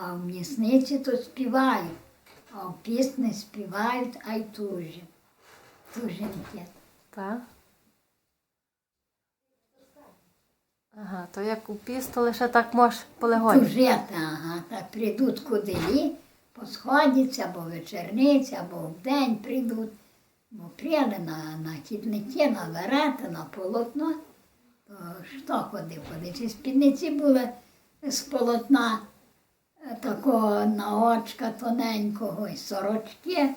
А в місниці то співають, а в пісні співають, а й тужі. Тужинки. Так. Ага, то як у піст, лише так можеш полегоньку. Тужити, ага, так прийдуть куди, посходяться, або вечерниці, або в день прийдуть. Бо прийде на, на хідники, на верети, на полотно. То що ходив? Ходив? Чи спідниці були з полотна такого на очка тоненького і сорочки.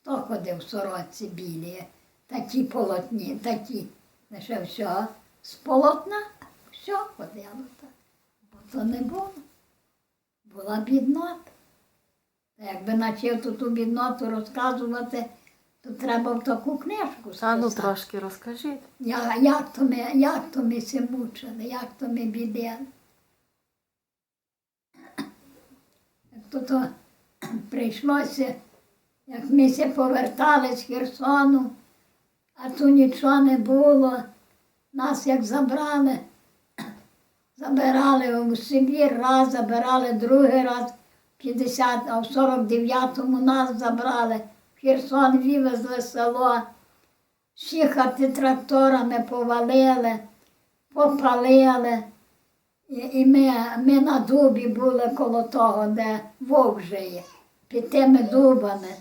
Хто ходив в сорочці білі? Такі полотні, такі. Лише все з полотна, все ходило так. Бо то не було. Була біднота. Якби почав тут ту бідноту розказувати, то треба в таку книжку А ну трошки розкажіть. Я, як, то ми, як то ми се мучили, як то ми бідели. То, то прийшлося, як ми се повертали з Херсону, а тут нічого не було. Нас як забрали, забирали у Сибір раз, забирали другий раз, 50, а в 49-му нас забрали. Херсон вивезли село. Всі хати тракторами повалили, попалили. І, ми, ми на дубі були коло того, де вовк жиє, під тими дубами.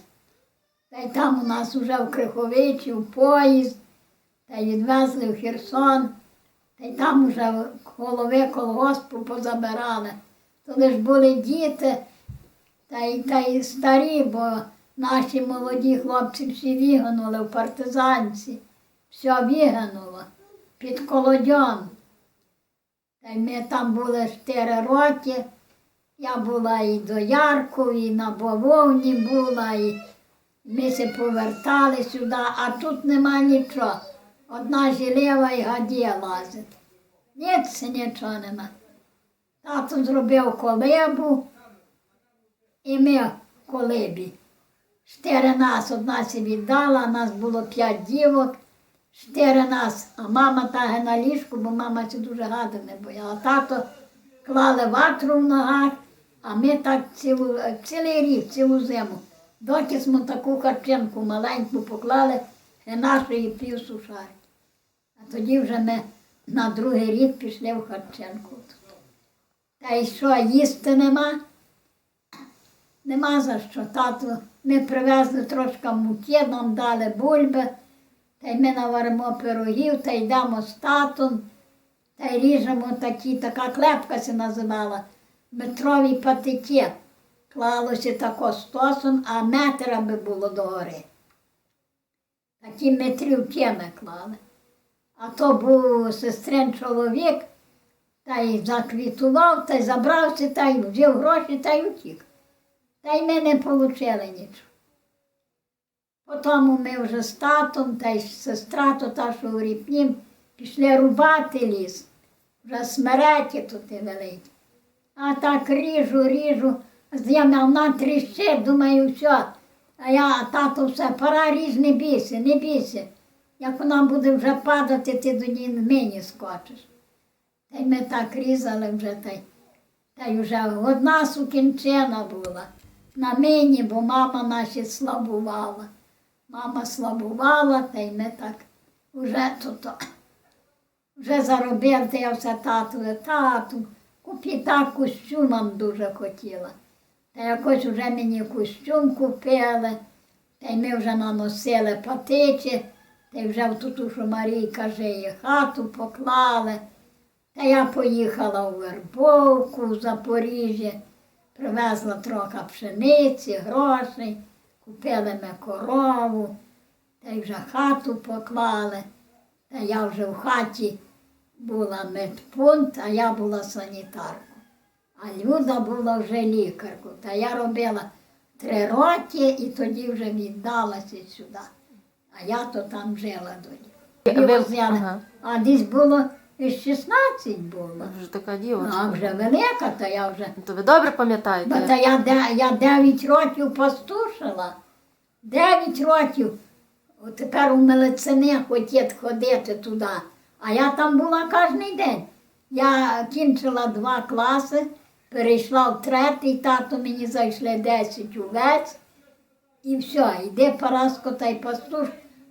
Та й там у нас вже в Криховичі, в поїзд, та й відвезли в Херсон, та й там вже голови колгоспу позабирали. То лиш були діти, та й, та й старі, бо наші молоді хлопці всі вигинули в партизанці. Все вигинуло під колодьом. Та й ми там були 4 роки. Я була і до Ярку, і на Бововні була, і ми се повертали сюди, а тут нема нічого. Одна жилева і гадія лазить. Ніц нічого нема. Тато зробив колебу, і ми в колебі. Чотири нас одна се віддала, нас було п'ять дівок, чотири нас, а мама таге на ліжку, бо мама це дуже гадо не бояла. Тато клали ватру в ногах, а ми так цілу, цілий рік, цілу зиму. Доки ми таку харченку маленьку поклали і нашої півсушарки. А тоді вже ми на другий рік пішли в харченку. Та й що, їсти нема? Нема за що. Тату, ми привезли трошки муки, нам дали бульби, та й ми наваримо пирогів, та йдемо з татом, та й ріжемо такі, така клепка се називала, метрові патики. Клалося тако стосом, а метр аби було догори. Такі метрівки клали. А то був сестрин чоловік, та й заквітував, та й забрався, та й взяв гроші, та й утік. Та й ми не отримали нічого. Потім ми вже з татом, та й сестра, то та, що у Ріпнім, пішли рубати ліс. Вже смереті тут і великі. А так ріжу, ріжу, я на тріще, думаю, все. А я, тато, все, пора ріж, не бійся, не бійся. Як вона буде вже падати, ти до ній мені скочиш. Та й ми так різали вже, та й, та й вже одна сукінчина була на мені, бо мама наша слабувала. Мама слабувала, та й ми так вже тут. Вже заробив, я все тату, тату, купі так костюм вам дуже хотіла. Та якось вже мені костюм купили, та й ми вже наносили патичі, та й вже в ту, що Марійка жиє, хату поклали. Та я поїхала у Вербовку, в Запоріжжя, привезла трохи пшениці, грошей, купили ми корову, та й вже хату поклали. Та я вже в хаті була медпункт, а я була санітаркою. А Люда була вже лікаркою. Та я робила три роки і тоді вже віддалася сюди. А я то там жила ви- ага. А десь було і 16 було. Вже така А вже велика, то я вже. То ви добре Бо пам'ятаєте? та я, де- я 9 років пастушила. 9 років. От тепер у милицини хотять ходити туди. А я там була кожен день. Я кінчила два класи, перейшла в третій, тато мені зайшли 10 овець. І все, йде Параско та й пастуш,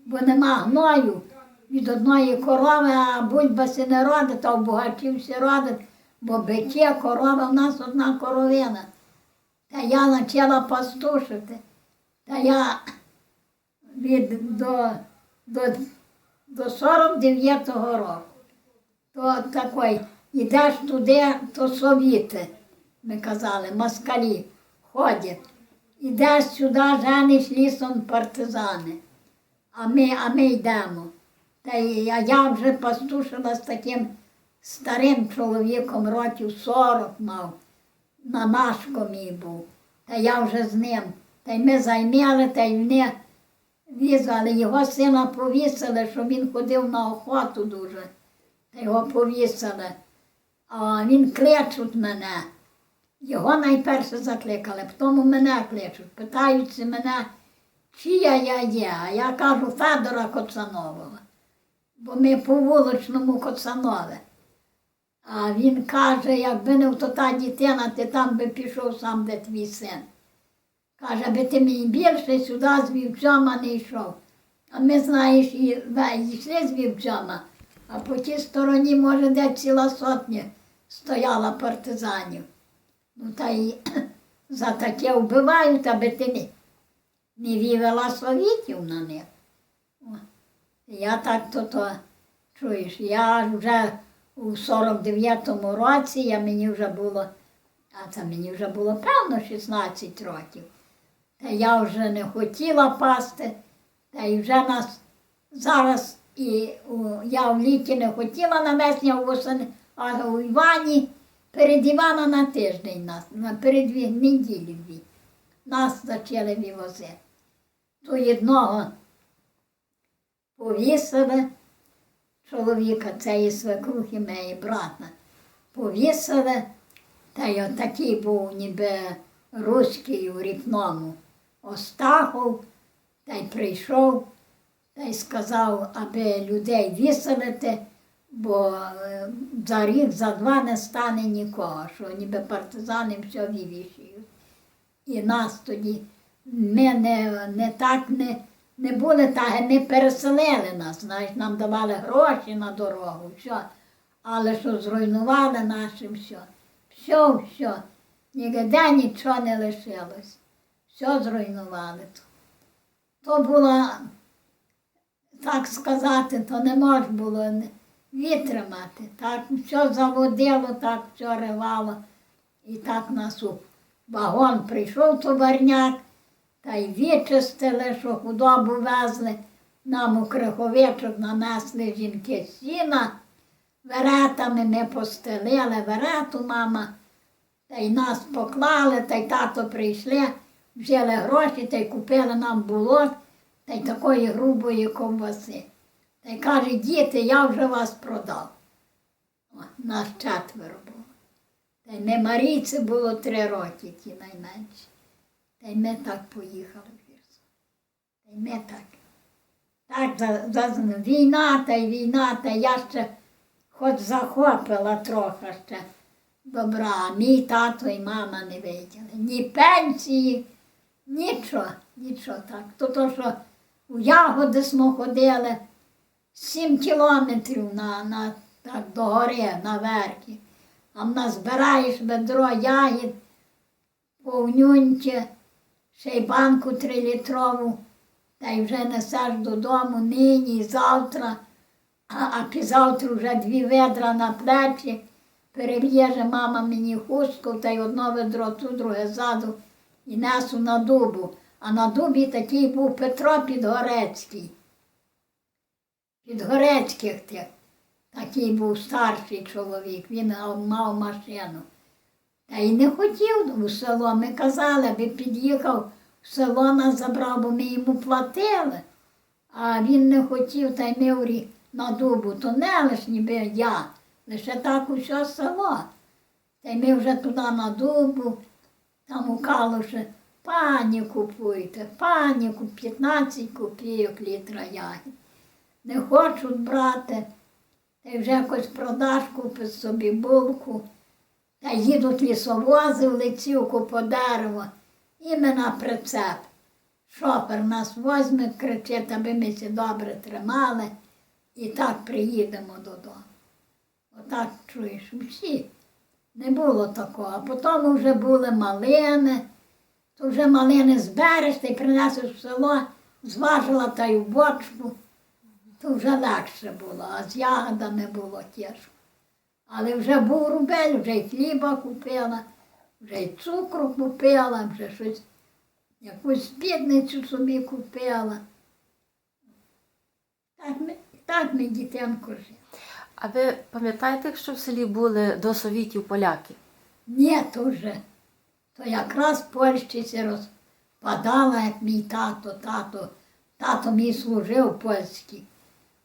бо нема гною від одної корови, а бульба си не родить, а в богачів всі родить, бо биття, корова в нас одна коровина. Та я почала пастушити. Та я від до, до, до 49-го року. То такий, ідеш туди, то совіти, ми казали, москалі ходять. Ідеш сюди, жениш лісом партизани. А ми, а ми йдемо. Та й, я вже пастушила з таким старим чоловіком, років 40 мав, на нашко мій був. Та я вже з ним. Та й ми займали, та й вони візали. Його сина повісили, що він ходив на охоту дуже. Та його повісили. А він кличуть мене. Його найперше закликали, потім мене кличуть. Питаються мене, чия я є. А я кажу Федора Коцанового. Бо ми по вуличному Коцанове. А він каже, якби не то та дитина, ти там би пішов сам, де твій син. Каже, аби ти мені більше сюди з вівцяма не йшов. А ми, знаєш, і йшли з вівцяма, а по тій стороні, може, де ціла сотня стояла партизанів. Ну та й за таке вбивають, аби ти не, не вівела совітів на них. Я так то, то чуєш, я вже у 49-му році, я мені вже було, а це мені вже було певно 16 років. Та я вже не хотіла пасти, та й вже нас зараз і у, я в літі не хотіла на весні, а у Івані перед Івана на тиждень нас, на перед неділі. Нас почали вивозити. То одного повісили чоловіка, цієї свекрухи моєї брата. Повісили, та й отакий був ніби руський у ріпному. Остахов, та й прийшов, та й сказав, аби людей виселити, бо е, за рік, за два не стане нікого, що ніби партизани все вивішують. І нас тоді ми не, не так не, не були, так не переселили нас. Знаєш, нам давали гроші на дорогу, все. Але що зруйнували наше все. Все, все. Ніде нічого не лишилось. Все зруйнували. То було, так сказати, то не можна було витримати. Так все заводило, так все ривало. І так нас у вагон прийшов товарняк, та й вичистили, що худобу везли. Нам у криховичок нанесли жінки сіна, веретами ми постелили, верету мама, та й нас поклали, та й тато прийшли, взяли гроші та й купили нам було, та й такої грубої ковбаси. Та й каже, діти, я вже вас продав. О, нас четверо було. Та й ми Марійці було три роки, ті найменші. Та й ми так поїхали в Херсон. Та й ми так. Так, за, за, війна та й війна, та я ще хоч захопила трохи ще добра. Мій тато і мама не виділи. Ні пенсії, нічого, нічого так. То, то що у ягоди ми ходили сім кілометрів на, на, так, до гори, на наверхи. А в нас збираєш ведро ягід, повнюньте, ще й банку трилітрову, та й вже несеш додому нині завтра, а, а пізавтра вже дві ведра на плечі. Переб'єже мама мені хустку, та й одно ведро, ту друге ззаду і несу на дубу. А на дубі такий був Петро Підгорецький. Підгорецьких тих. Такий був старший чоловік, він мав машину. Та й не хотів у село. Ми казали, аби під'їхав в село нас забрав, бо ми йому платили. А він не хотів, та й ми в на дубу, то не лиш ніби я, лише так усе село. Та й ми вже туди на дубу, там у калуші, пані купуйте, пані, ку- 15 копійок літра ягід. Не хочуть брати, та й вже якось продаш, купиш собі булку, Та їдуть лісовози в лицівку по дерево, і ми на прицеп. Шофер нас возьме, кричить, аби ми всі добре тримали, і так приїдемо додому. Отак чуєш, всі. Не було такого. А потім вже були малини, то вже малини збереш, ти принесеш в село, зважила та й в бочку, то вже легше було, а з ягодами було тяжко. Але вже був рубель, вже й хліба купила, вже й цукру купила, вже щось, якусь спідницю собі купила. Так ми, так ми дитинку жили. А ви пам'ятаєте, що в селі були до совітів поляки? Ні, то вже. То якраз Польщі розпадала, як мій тато, тато. Тато мій служив в польській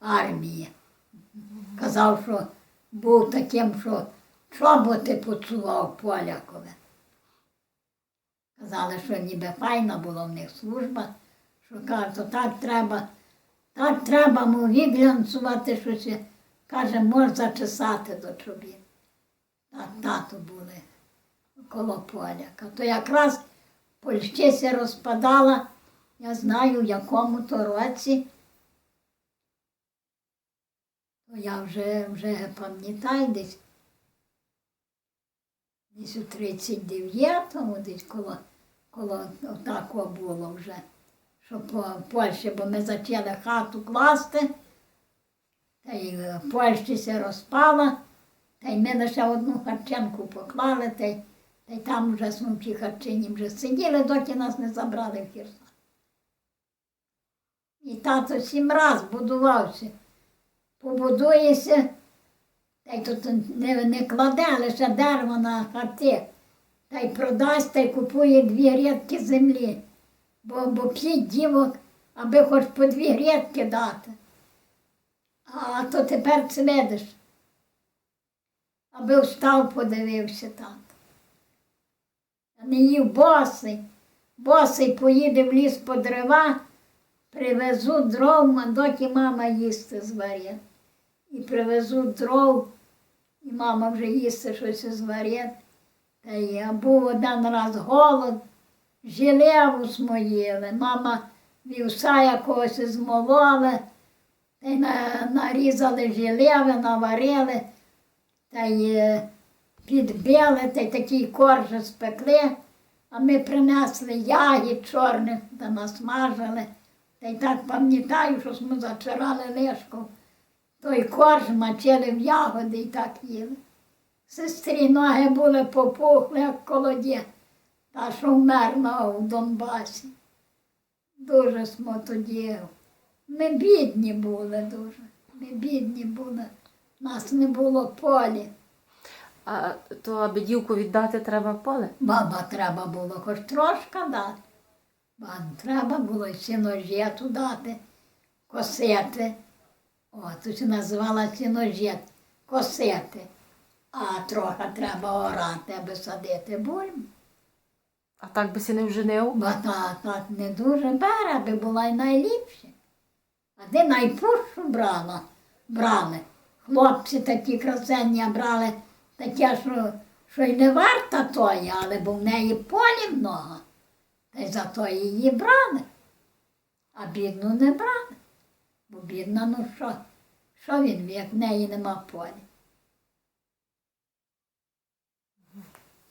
армії. Казав, що був таким, що чоботи поцував полякове. Казали, що ніби файна була в них служба, що кажуть, так треба, так треба му відглянцювати, що ще, каже, можна зачесати до чобіт. Так тато були коло поляка. То якраз Польщиця розпадала, я знаю, в якому то році. То я вже, вже пам'ятаю десь. Десь у 39-му, десь коло, коло отако було вже, що по Польщі, бо ми почали хату класти, та й е, Польщі се розпала, та й ми лише одну харченку поклали, та й, та й там вже тій харчині вже сиділи, доки нас не забрали в Херсон. І тато сім раз будувався. Побудуєшся, та й тут не, не кладе лише дерево на хати, та й продасть, та й купує дві грядки землі. Бо, бо п'ять дівок, аби хоч по дві грядки дати. А то тепер це видиш. Аби встав, подивився так. А не їв босий. Босий поїде в ліс по дрова, привезу дров, доки мама їсти зварить. І привезу дров, і мама вже їсти щось зварить. Та я був один раз голод, жилеву смоїли. Мама вівса якогось змололи, та й на- нарізали жилеви, наварили, та й е, підбили, та й такий корж спекли, а ми принесли ягід чорних та насмажили. Та й так пам'ятаю, що ми зачирали лишку. Той корж мочили в ягоди і так їли. Сестрі ноги були попухли, як колоді, та що вмерла в Донбасі. Дуже смо тоді. Ми бідні були дуже. Ми бідні були. Нас не було полі. А то аби дівку віддати, треба поле. Баба треба було хоч трошки дати. Бабам треба було й сіножету дати, косити. О, тут називала сіножет, косити. А трохи треба орати, аби садити бульбу. А так би сі не вженив. Бо та, так не дуже бере, аби була й найліпше. А де найпущу брала, брали. Хлопці такі красення брали, таке, що, що й не варта тої, але бо в неї полі много. Та й зато її брали. А бідну не брали. Бо бідна, ну що? Що він, як в неї нема полі?